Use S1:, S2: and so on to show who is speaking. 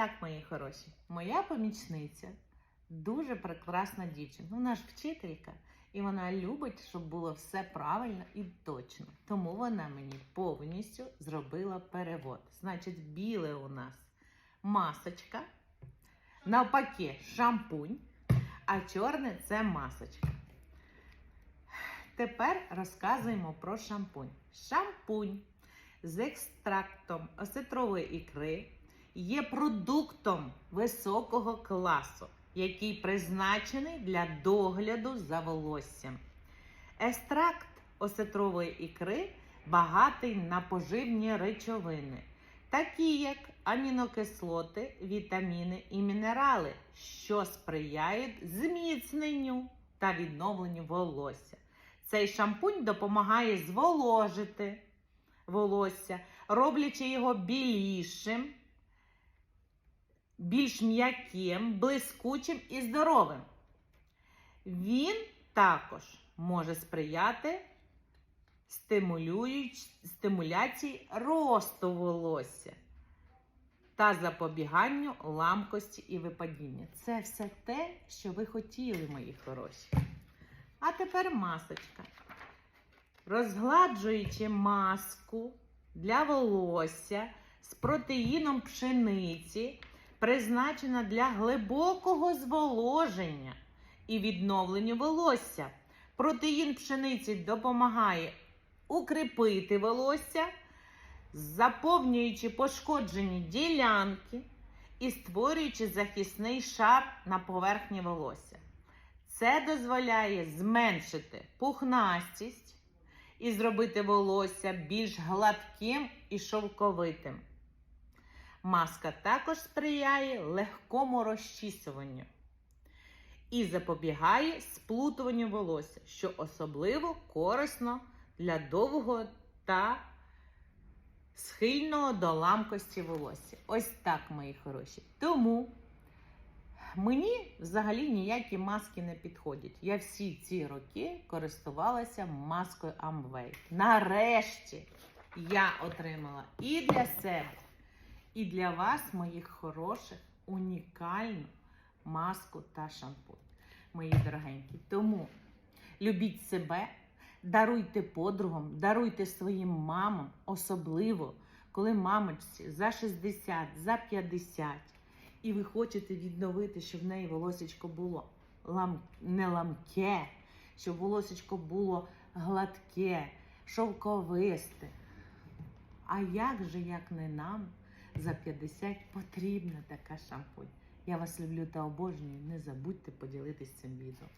S1: так, мої хороші, моя помічниця дуже прекрасна дівчина. Вона ж вчителька, і вона любить, щоб було все правильно і точно. Тому вона мені повністю зробила перевод. Значить, біле у нас масочка, навпаки, шампунь, а чорне це масочка. Тепер розказуємо про шампунь. Шампунь з екстрактом осетрової ікри є продуктом високого класу, який призначений для догляду за волоссям. Екстракт осетрової ікри багатий на поживні речовини, такі як амінокислоти, вітаміни і мінерали, що сприяють зміцненню та відновленню волосся. Цей шампунь допомагає зволожити волосся, роблячи його білішим, більш м'яким, блискучим і здоровим. Він також може сприяти стимуляції росту волосся та запобіганню ламкості і випадіння. Це все те, що ви хотіли, мої хороші. А тепер масочка. Розгладжуючи маску для волосся з протеїном пшениці, призначена для глибокого зволоження і відновлення волосся. Протеїн пшениці допомагає укріпити волосся, заповнюючи пошкоджені ділянки і створюючи захисний шар на поверхні волосся. Це дозволяє зменшити пухнастість і зробити волосся більш гладким і шовковитим. Маска також сприяє легкому розчісуванню і запобігає сплутуванню волосся, що особливо корисно для довгого та схильного до ламкості волосся. Ось так, мої хороші. Тому Мені взагалі ніякі маски не підходять. Я всі ці роки користувалася маскою Amway. Нарешті я отримала і для себе, і для вас, моїх хороших, унікальну маску та шампунь. Мої дорогенькі. Тому любіть себе, даруйте подругам, даруйте своїм мамам, особливо, коли мамочці за 60, за 50 і ви хочете відновити, щоб в неї волосечко було лам... не ламке, щоб волосечко було гладке, шовковисте. А як же, як не нам, за 50 потрібна така шампунь? Я вас люблю та обожнюю. Не забудьте поділитись цим відео.